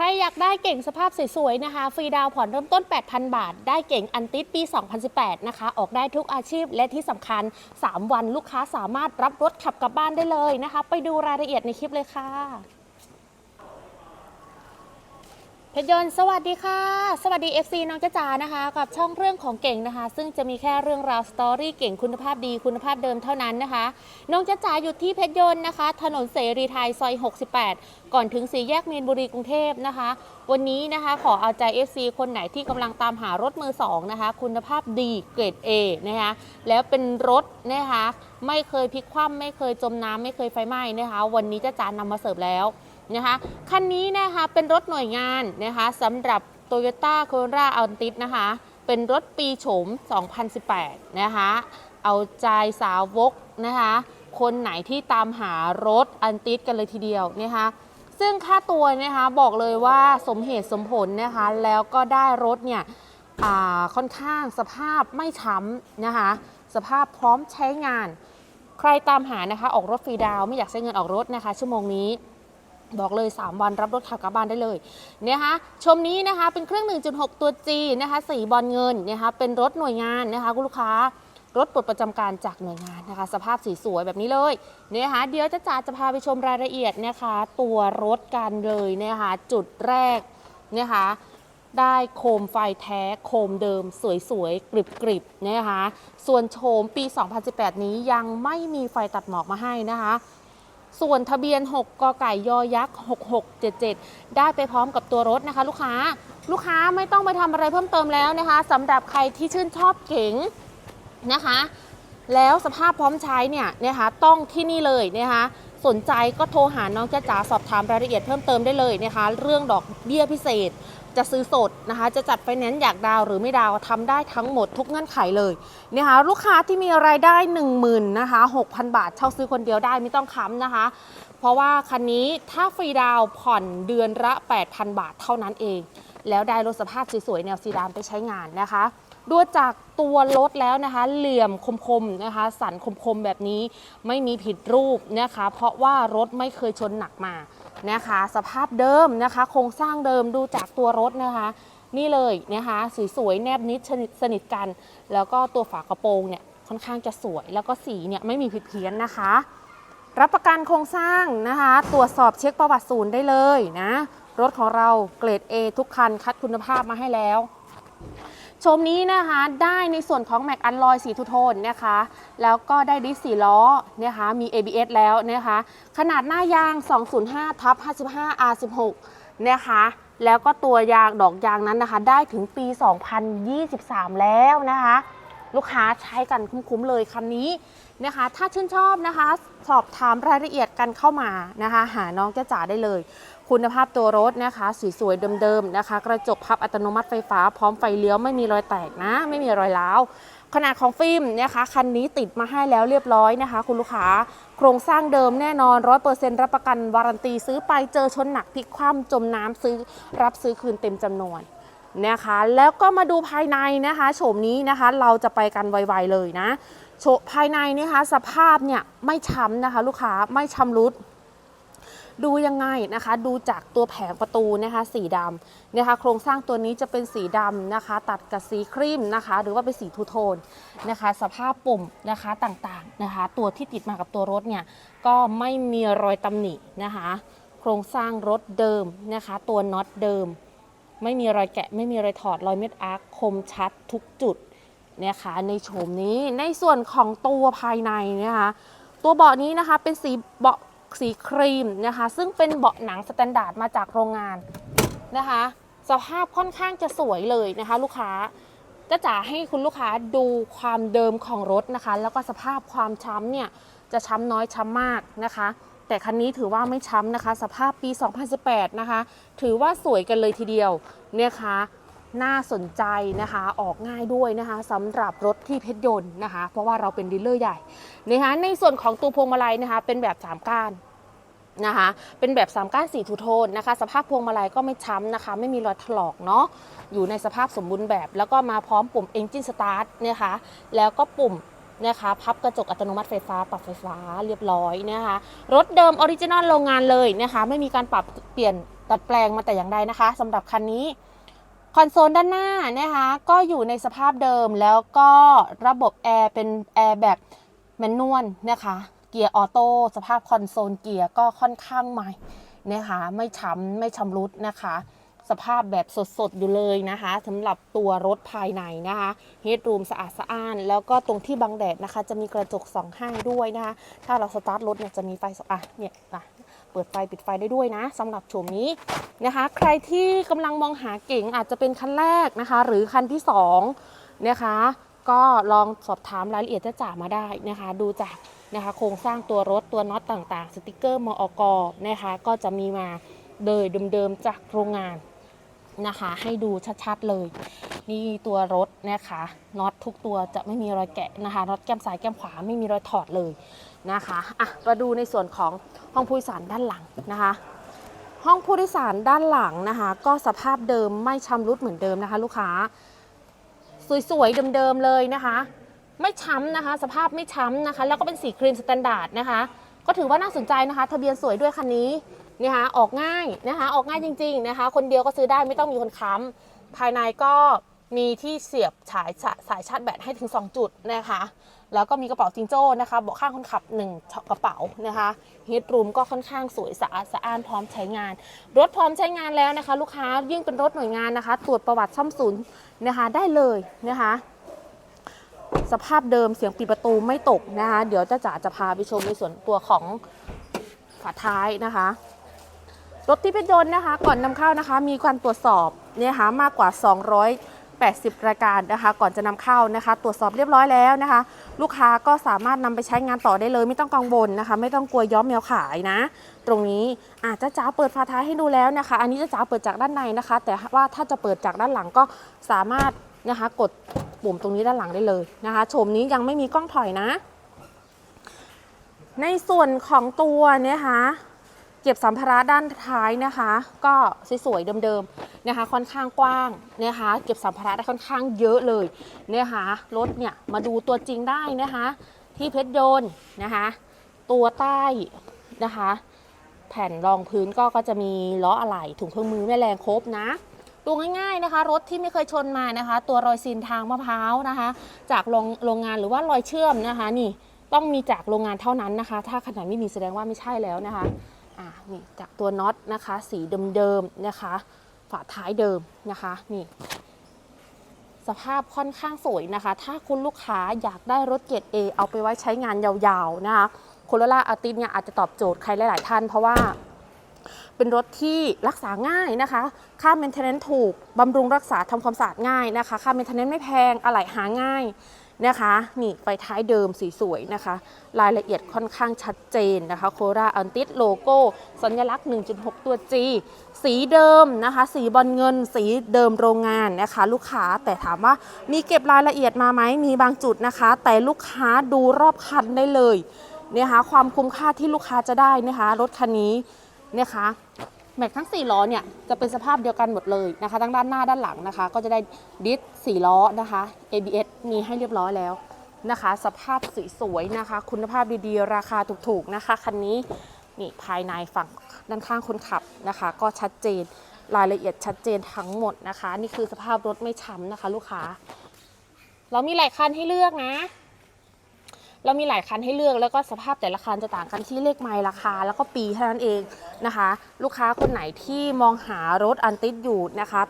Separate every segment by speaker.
Speaker 1: ใครอยากได้เก่งสภาพสวยๆนะคะ ฟรีดาวผ่อนเริ่มต้น 8,000 บาท ได้เก่งอันติดปี 2018 นะคะ ออกได้ทุกอาชีพและที่สำคัญ 3 วันลูกค้าสามารถรับรถขับกลับบ้านได้เลยนะคะ ไปดูรายละเอียดในคลิปเลยค่ะ รยนต์สวัสดีค่ะ สวัสดี FC น้องจ้าจ๋านะคะ กับช่องเรื่องของเก่งนะคะ ซึ่งจะมีแค่เรื่องราวสตอรี่เก่งคุณภาพดีคุณภาพเดิมเท่านั้นนะคะ น้องจ้าจ๋าอยู่ที่เพชรยนต์นะคะ ถนนเสรีไทยซอย 68 ก่อนถึงสี่แยกมีนบุรีกรุงเทพนะคะ วันนี้นะคะขอเอาใจ FC คนไหนที่กำลังตามหารถมือสองนะคะ คุณภาพดีเกรด A นะคะ แล้วเป็นรถนะคะ ไม่เคยพลิกคว่ำไม่เคยจมน้ำไม่เคยไฟไหม้นะคะ วันนี้จ้าจ๋านำมาเสิร์ฟแล้ว นะคะคันนี้นะคะเป็นรถหน่วยงานนะคะสำหรับ Toyota Corolla Altis นะคะเป็นรถปีโฉม 2018 นะคะเอาใจสาวกนะคะคนไหนที่ตามหารถอันติสกันเลยทีเดียวนะคะซึ่งค่าตัวนะคะบอกเลยว่าสมเหตุสมผลนะคะแล้วก็ได้รถเนี่ยค่อนข้างสภาพไม่ช้ำนะคะสภาพพร้อมใช้งาน ใครตามหานะคะออกรถฟรีดาวไม่อยากใช้เงินออกรถนะคะชั่วโมงนี้ บอกเลย 3 วันรับรถขับกลับบ้านได้เลยนะคะชมนี้นะคะเป็นเครื่อง 1.6 ตัว G นะคะสีบอลเงินนะคะเป็นรถหน่วยงานนะคะคุณลูกค้ารถปลดประจำการจากหน่วยงานนะคะ สภาพสีสวยแบบนี้เลยเนะคะเดี๋ยวจะจ๋าจะพาไปชมรายละเอียดนะคะ ตัวรถกันเลยนะคะจุดแรกนะคะได้โคมไฟแท้โคมเดิม สวยๆ กริบๆนะคะส่วนโฉมปี 2018 นี้ยังไม่มีไฟตัดหมอกมาให้นะคะ ส่วนทะเบียน 6 กไก่ยอยักษ์ 6677 ได้ไปพร้อมกับตัวรถนะคะ ลูกค้า ลูกค้าไม่ต้องไปทำอะไรเพิ่มเติมแล้วนะคะสำหรับใครที่ชื่นชอบเก๋งนะคะ แล้วสภาพพร้อมใช้เนี่ยนะคะต้องที่นี่เลยนะคะสนใจก็โทรหาน้องจ้าจ๋าสอบถามรายละเอียดเพิ่มเติมได้เลยนะคะ เรื่องดอกเบี้ยพิเศษ จะซื้อสดนะคะ จะจัดไฟแนนซ์อยากดาวหรือไม่ดาวทำได้ทั้งหมดทุกเงื่อนไขเลยนะคะลูกค้าที่มีรายได้ 1 0,000นะคะ6,000 บาทเช่าซื้อคนเดียวได้ไม่ต้องค้ำนะคะ เพราะว่าคันนี้ถ้าฟรีดาวผ่อนเดือนละ 8,000 บาทเท่านั้นเอง แล้วได้รถสภาพสวยๆแนวซีดานไปใช้งานนะคะดูจากตัวรถแล้วนะคะ เหลี่ยมคมๆนะคะ สันคมๆแบบนี้ไม่มีผิดรูปนะคะ เพราะว่ารถไม่เคยชนหนักมา นะคะ สภาพเดิมนะคะ โครงสร้างเดิมดูจากตัวรถนะคะ นี่เลยนะคะสวยๆแนบนิดสนิทกัน แล้วก็ตัวฝากระโปรงเนี่ยค่อนข้างจะสวย แล้วก็สีเนี่ยไม่มีผิดเพี้ยนนะคะ รับประกันโครงสร้างนะคะ ตรวจสอบเช็คประวัติศูนย์ได้เลยนะ รถของเราเกรด A ทุกคันคัดคุณภาพมาให้แล้ว ชมนี้นะคะได้ในส่วนของแม็กอันลอยสีทูโทนนะคะ แล้วก็ได้ดิสสีล้อนะคะมี ABS แล้วนะคะ ขนาดหน้ายาง 205ทับ55 R16 นะคะแล้วก็ตัวยางดอกยางนั้นนะคะ ได้ถึงปี 2023 แล้วนะคะ ลูกค้าใช้กันคุ้มๆเลยคันนี้นะคะ ถ้าชื่นชอบนะคะ สอบถามรายละเอียดกันเข้ามานะคะ หาน้องจ้าจ๋าได้เลย คุณภาพตัวรถนะคะ สีสวยเดิมๆนะคะ กระจกพับอัตโนมัติไฟฟ้าพร้อมไฟเลี้ยวไม่มีรอยแตกนะ ไม่มีรอยร้าวขนาดของฟิล์มนะคะคันนี้ติดมาให้แล้วเรียบร้อยนะคะ คุณลูกค้าโครงสร้างเดิมแน่นอน100%รับประกันวารันตีซื้อไปเจอชนหนักพลิกคว่ำจมน้ำซื้อ รับซื้อคืนเต็มจำนวนนะคะ แล้วก็มาดูภายในนะคะโฉมนี้นะคะ เราจะไปกันไวๆเลยนะโฉภายในนะคะ สภาพเนี่ยไม่ช้ำนะคะ ลูกค้าไม่ช้ำรุด ดูยังไงนะคะ ดูจากตัวแผงประตูนะคะสีดำนะคะ โครงสร้างตัวนี้จะเป็นสีดำนะคะ ตัดกับสีครีมนะคะ หรือว่าเป็นสีทูโทนนะคะ สภาพปุ่มนะคะต่างๆนะคะ ตัวที่ติดมากับตัวรถเนี่ยก็ไม่มีรอยตำหนินะคะ โครงสร้างรถเดิมนะคะ ตัวน็อตเดิม ไม่มีรอยแกะ ไม่มีรอยถอดรอยเม็ดอาร์คคมชัดทุกจุดนะคะในโฉมนี้ในส่วนของตัวภายในนะคะตัวเบาะนี้นะคะเป็นสีเบาะ สีครีมนะคะ ซึ่งเป็นเบาะหนังสแตนดาร์ดมาจากโรงงานนะคะ สภาพค่อนข้างจะสวยเลยนะคะ ลูกค้าจะจ๋าให้คุณลูกค้าดูความเดิมของรถนะคะ แล้วก็สภาพความช้ำเนี่ยจะช้ำน้อยช้ำมากนะคะ แต่คันนี้ถือว่าไม่ช้ำนะคะ สภาพปี 2018 นะคะ ถือว่าสวยกันเลยทีเดียวเนี่ยคะ น่าสนใจนะคะออกง่ายด้วยนะคะสำหรับรถที่เพชรยนต์นะคะ เพราะว่าเราเป็นดีลเลอร์ใหญ่นะคะในส่วนของตัวพวงมาลัยนะคะเป็นแบบ 3 ก้านนะคะเป็นแบบ3ก้านสีทูโทนนะคะ สภาพพวงมาลัยก็ไม่ช้ำนะคะ ไม่มีรอยถลอกเนาะอยู่ในสภาพสมบูรณ์แบบ แล้วก็มาพร้อมปุ่ม Engine Start นะคะ แล้วก็ปุ่มนะคะพับกระจกอัตโนมัติไฟฟ้า ปรับไฟฟ้าเรียบร้อยนะคะ รถเดิมออริจินอลโรงงานเลยนะคะ ไม่มีการปรับเปลี่ยนดัดแปลงมาแต่อย่างใดนะคะสำหรับคันนี้ คอนโซลด้านหน้านะคะก็อยู่ในสภาพเดิมแล้วก็ระบบแอร์เป็นแอร์แบบแมนนวลนะคะเกียร์ออโต้สภาพคอนโซลเกียร์ก็ค่อนข้างใหม่นะคะไม่ช้ำไม่ชำรุดนะคะ สภาพแบบสดๆ อยู่เลยนะคะสำหรับตัวรถภายในนะคะเฮดรูมสะอาดสะอ้าน แล้วก็ตรงที่บังแดดนะคะ จะมีกระจกสองให้ด้วยนะคะ ถ้าเราสตาร์ทรถเนี่ยจะมีไฟสองอะเนี่ยอะเปิดไฟปิดไฟได้ด้วยนะสำหรับโฉมนี้นะคะ ใครที่กำลังมองหาเก๋งอาจจะเป็นคันแรกนะคะ หรือคันที่สองนะคะ ก็ลองสอบถามรายละเอียดจะจ่ามาได้นะคะ ดูจากนะคะโครงสร้างตัวรถตัวน็อตต่างๆ สติกเกอร์มอกนะคะก็จะมีมาเลยเดิมๆจากโรงงาน นะคะ ให้ดูชัดๆเลย นี่ตัวรถนะคะน็อตทุกตัวจะไม่มีรอยแกะนะคะน็อตแก้มซ้ายแก้มขวาไม่มีรอยถอดเลยนะคะอะมาดูในส่วนของห้องผู้โดยสารด้านหลังนะคะ ห้องผู้โดยสารด้านหลังนะคะ ก็สภาพเดิมไม่ชำรุดเหมือนเดิมนะคะ ลูกค้า สวยๆเดิมๆเลยนะคะ ไม่ช้ำนะคะ สภาพไม่ช้ำนะคะ แล้วก็เป็นสีครีมสแตนดาร์ดนะคะ ก็ถือว่าน่าสนใจนะคะ ทะเบียนสวยด้วยคันนี้ นะคะออกง่ายนะคะออกง่ายจริง ๆนะคะ คนเดียวก็ซื้อได้ไม่ต้องมีคนค้ำภายในก็มีที่เสียบสายสายชาร์จแบตให้ถึง 2 จุดนะคะ แล้วก็มีกระเป๋าจิงโจ้นะคะเบาะข้างคนขับ 1 กระเป๋านะคะเฮดรูมก็ค่อนข้างสวยสะอาดสะอ้านพร้อมใช้งาน รถพร้อมใช้งานแล้วนะคะ ลูกค้ายิ่งเป็นรถหน่วยงานนะคะ ตรวจประวัติซ่อมศูนย์นะคะได้เลยนะคะสภาพเดิมเสียงปิดประตูไม่ตกนะคะ เดี๋ยวจะจ๋าจะพาไปชมในส่วนตัวของฝาท้ายนะคะ รถที่เป็นยนต์นะคะ ก่อนนำเข้านะคะ มีการตรวจสอบเนี่ยนะคะมากกว่า 280 รายการนะคะ ก่อนจะนำเข้านะคะ ตรวจสอบเรียบร้อยแล้วนะคะ ลูกค้าก็สามารถนำไปใช้งานต่อได้เลย ไม่ต้องกังวลนะคะ ไม่ต้องกลัวย้อมแมวขายนะ ตรงนี้อาจจะจ๋าเปิดฝาท้ายให้ดูแล้วนะคะ อันนี้จะจ๋าเปิดจากด้านในนะคะ แต่ว่าถ้าจะเปิดจากด้านหลังก็สามารถนะคะ กดปุ่มตรงนี้ด้านหลังได้เลยนะคะโฉมนี้ยังไม่มีกล้องถอยนะ ในส่วนของตัวเนี่ยค่ะ เก็บสัมภาระด้านท้ายนะคะ ก็สวยๆเดิมๆนะคะ ค่อนข้างกว้างนะคะ เก็บสัมภาระได้ค่อนข้างเยอะเลยนะคะรถเนี่ยมาดูตัวจริงได้นะคะ ที่เพชรยนต์นะคะ ตัวใต้นะคะ แผ่นรองพื้นก็ก็จะมีล้ออะไหล่ถุงเครื่องมือแม่แรงครบนะตัวง่ายๆนะคะ รถที่ไม่เคยชนมานะคะ ตัวรอยซีนทางมะพร้าวนะคะ จากโรงโรงงานหรือว่ารอยเชื่อมนะคะ นี่ต้องมีจากโรงงานเท่านั้นนะคะ ถ้าขนาดไม่มีแสดงว่าไม่ใช่แล้วนะคะ อ่านี่จากตัวน็อตนะคะ สีเดิมๆนะคะ ฝาท้ายเดิมนะคะนี่สภาพค่อนข้างสวยนะคะ ถ้าคุณลูกค้าอยากได้รถเกรด A เอาไปไว้ใช้งานยาวๆนะคะโคโรล่าอาติสเนี่ยอาจจะตอบโจทย์ใครหลาย ๆ ท่าน เพราะว่าเป็นรถที่รักษาง่ายนะคะ ค่า maintenance ถูก บำรุงรักษาทำความสะอาดง่ายนะคะ ค่า maintenance ไม่แพง อะไหล่หาง่าย นะคะ นี่ไฟท้ายเดิมสีสวยนะคะ รายละเอียดค่อนข้างชัดเจนนะคะ โคราอันติสโลโก้ สัญลักษณ์ 1.6 ตัว G สีเดิมนะคะ สีบอลเงิน สีเดิมโรงงานนะคะ ลูกค้าแต่ถามว่ามีเก็บรายละเอียดมาไหมมีบางจุดนะคะ แต่ลูกค้าดูรอบคันได้เลยเนะคะความคุ้มค่าที่ลูกค้าจะได้นะคะรถคันนี้นะคะ แม็กทั้ง 4 ล้อเนี่ยจะเป็นสภาพเดียวกันหมดเลยนะคะทั้งด้านหน้าด้านหลังนะคะ ก็จะได้ดิส4ล้อนะคะ ABS มีให้เรียบร้อยแล้วนะคะ สภาพสวยๆนะคะ คุณภาพดีๆ ราคาถูกๆนะคะคันนี้นี่ภายในฝั่งด้านข้างคนขับนะคะ ก็ชัดเจนรายละเอียดชัดเจนทั้งหมดนะคะ นี่คือสภาพรถไม่ช้ำนะคะ ลูกค้า เรามีหลายคันให้เลือกนะ เรามีหลายคันให้เลือกแล้วก็สภาพแต่ละคันจะต่างกันที่เลขไมล์ราคา แล้วก็ปีเท่านั้นเองนะคะ ลูกค้าคนไหนที่มองหารถอันติดอยู่นะคะ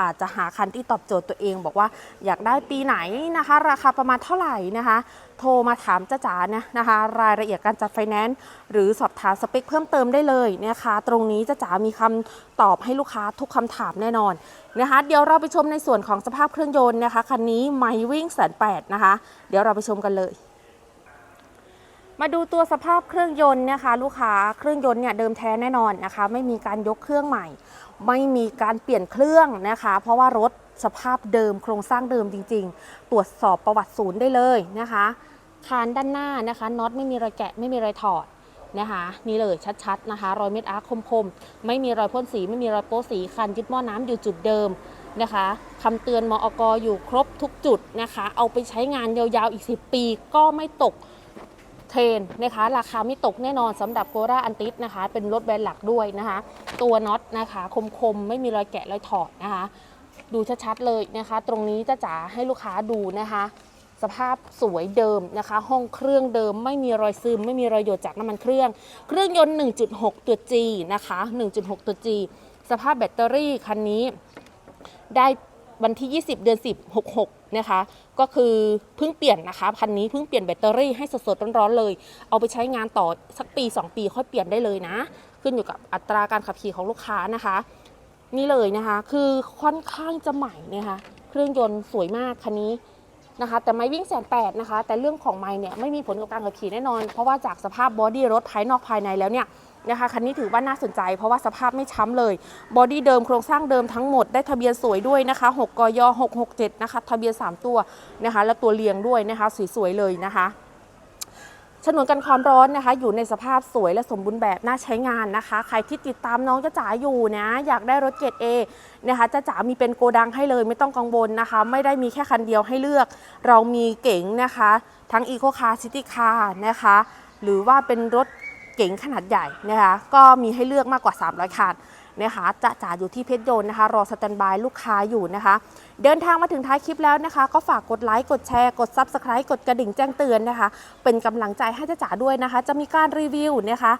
Speaker 1: อาจจะหาคันที่ตอบโจทย์ตัวเอง บอกว่าอยากได้ปีไหนนะคะ ราคาประมาณเท่าไหร่นะคะ โทรมาถามจ้าจ๋านะนะคะ รายละเอียดการจัดไฟแนนซ์หรือสอบถามสเปคเพิ่มเติมได้เลยนะคะ ตรงนี้จ้าจ๋ามีคำตอบให้ลูกค้าทุกคำถามแน่นอนนะคะ เดี๋ยวเราไปชมในส่วนของสภาพเครื่องยนต์นะคะคันนี้ไม่วิ่งแสนแปดนะคะ เดี๋ยวเราไปชมกันเลย มาดูตัวสภาพเครื่องยนต์นะคะลูกค้าเครื่องยนต์เนี่ยเดิมแท้แน่นอนนะคะ ไม่มีการยกเครื่องใหม่ ไม่มีการเปลี่ยนเครื่องนะคะ เพราะว่ารถสภาพเดิมโครงสร้างเดิมจริง ๆ ตรวจสอบประวัติศูนย์ได้เลยนะคะคานด้านหน้านะคะน็อตไม่มีรอยแกะไม่มีรอยถอดนะคะนี่เลยชัดๆนะคะ รอยเม็ดอาร์คคมๆ ไม่มีรอยพ่นสี ไม่มีรอยโป๊สีคันยึดหม้อน้ำอยู่จุดเดิมนะคะคำเตือนมอกอยู่ครบทุกจุดนะคะ เอาไปใช้งานยาวๆอีก 10 ปีก็ไม่ตก เทรนนะคะราคาไม่ตกแน่นอนสำหรับโกราอันติสนะคะ เป็นรถแบรนด์หลักด้วยนะคะ ตัวน็อตนะคะคมๆ ไม่มีรอยแกะรอยถอดนะคะ ดูชัดๆเลยนะคะ ตรงนี้จะจ๋าให้ลูกค้าดูนะคะ สภาพสวยเดิมนะคะ ห้องเครื่องเดิมไม่มีรอยซึม ไม่มีรอยหยดจากน้ำมันเครื่อง เครื่องยนต์ 1.6 ตัว G นะคะ 1.6 ตัว G สภาพแบตเตอรี่คันนี้ได้วันที่ 20 เดือน 10 66 นะคะ ก็คือเพิ่งเปลี่ยนนะคะพันนี้เพิ่งเปลี่ยนแบตเตอรี่ให้สดๆร้อนๆเลย เอาไปใช้งานต่อสักปี 2 ปีค่อยเปลี่ยนได้เลยนะ ขึ้นอยู่กับอัตราการขับขี่ของลูกค้านะคะ นี่เลยนะคะ คือค่อนข้างจะใหม่นะคะ เครื่องยนต์สวยมากคันนี้นะคะ แต่ไม่วิ่งแสนแปดนะคะ แต่เรื่องของไม่เนี่ยไม่มีผลกับการขับขี่แน่นอน เพราะว่าจากสภาพบอดี้รถภายนอกภายในแล้วเนี่ย นะคะคันนี้ถือว่าน่าสนใจ เพราะว่าสภาพไม่ช้ำเลย บอดี้เดิมโครงสร้างเดิมทั้งหมดได้ทะเบียนสวยด้วยนะคะ 6กย667 นะคะ ทะเบียน 3 ตัวนะคะ และตัวเรียงด้วยนะคะ สวยๆเลยนะคะฉนวนกันความร้อนนะคะ อยู่ในสภาพสวยและสมบูรณ์แบบน่าใช้งานนะคะ ใครที่ติดตามน้องจ้าจ๋าอยู่นะ อยากได้รถเกรดเอนะคะจ้าจ๋ามีเป็นโกดังให้เลยไม่ต้องกังวลนะคะ ไม่ได้มีแค่คันเดียวให้เลือก เรามีเก๋งนะคะ ทั้งอีโคคาร์ซิตี้คาร์นะคะ หรือว่าเป็นรถ เก๋งขนาดใหญ่นะคะก็มีให้เลือกมากกว่า 300 คันนะคะจะจ๋าอยู่ที่เพชรยนต์นะคะ รอสแตนบายลูกค้าอยู่นะคะ เดินทางมาถึงท้ายคลิปแล้วนะคะ ก็ฝากกดไลค์กดแชร์กด Subscribe กดกระดิ่งแจ้งเตือนนะคะ เป็นกำลังใจให้จ้าจ๋าด้วยนะคะ จะมีการรีวิวนะคะ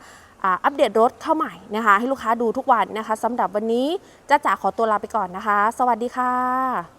Speaker 1: อัปเดตรถเข้าใหม่นะคะ ให้ลูกค้าดูทุกวันนะคะสำหรับวันนี้จ้าจ๋าขอตัวลาไปก่อนนะคะ สวัสดีค่ะ